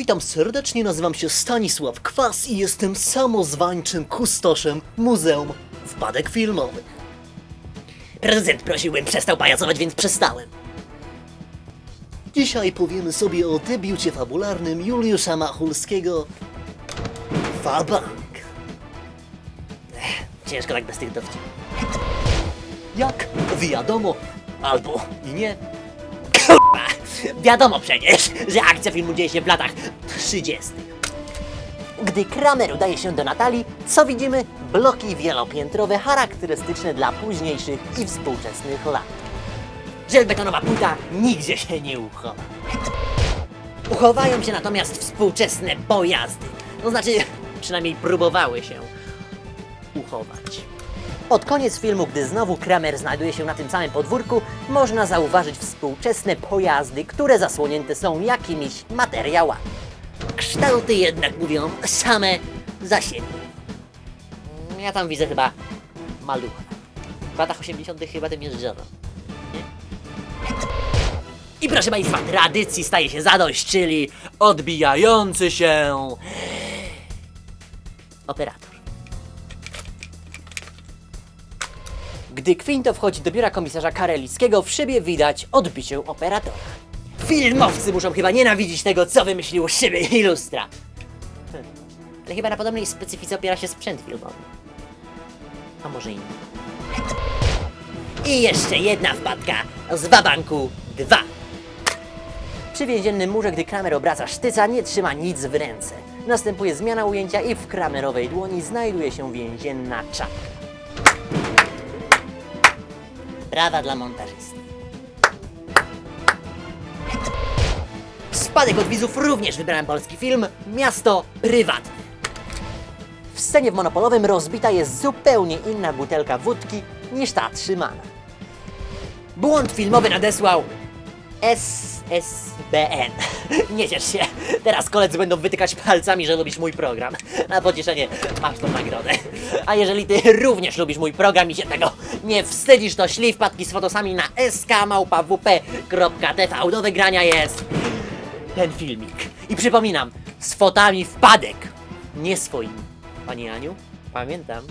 Witam serdecznie, nazywam się Stanisław Kwas i jestem samozwańczym kustoszem Muzeum Wpadek Filmowych. Prezydent prosił, bym przestał pajacować, więc przestałem. Dzisiaj powiemy sobie o debiucie fabularnym Juliusza Machulskiego Fabank. Ech, Ciężko tak bez tych dowcipów. Jak wiadomo, albo i nie! Wiadomo przecież, że akcja filmu dzieje się w latach 30. Gdy Kramer udaje się do Natalii, co widzimy? Bloki wielopiętrowe charakterystyczne dla późniejszych i współczesnych lat. Żelbetonowa płyta nigdzie się nie uchowa. Uchowają się natomiast współczesne pojazdy. To znaczy, przynajmniej próbowały się uchować. Pod koniec filmu, gdy znowu Kramer znajduje się na tym samym podwórku, można zauważyć współczesne pojazdy, które zasłonięte są jakimiś materiałami. Kształty jednak mówią same za siebie. Ja tam widzę chyba malucha. W latach 80. chyba tym jeżdżono. Nie? I proszę Państwa, tradycji staje się zadość, czyli odbijający się operator. Gdy Quinto wchodzi do biura komisarza Karelickiego, w szybie widać odbicie operatora. Filmowcy muszą chyba nienawidzić tego, co wymyślił szyby i lustra. Hm. Ale chyba na podobnej specyfice opiera się sprzęt filmowy. A może inny. I jeszcze jedna wpadka z Wabanku 2. Przy więziennym murze, gdy Kramer obraca sztyca, nie trzyma nic w ręce. Następuje zmiana ujęcia i w Kramerowej dłoni znajduje się więzienna czapka. Brawa dla montażysty. Spadek od widzów również wybrałem polski film Miasto Prywatne. W scenie w Monopolowym rozbita jest zupełnie inna butelka wódki niż ta trzymana. Błąd filmowy nadesłał SSBN. Nie ciesz się, teraz koledzy będą wytykać palcami, że lubisz mój program. Na pocieszenie masz tą nagrodę. A jeżeli ty również lubisz mój program i się tego nie wstydzisz, to ślij wpadki z fotosami na skmałpawp.tv. Do wygrania jest ten filmik. I przypominam, z fotami wpadek, nie swoimi. Pani Aniu, pamiętam.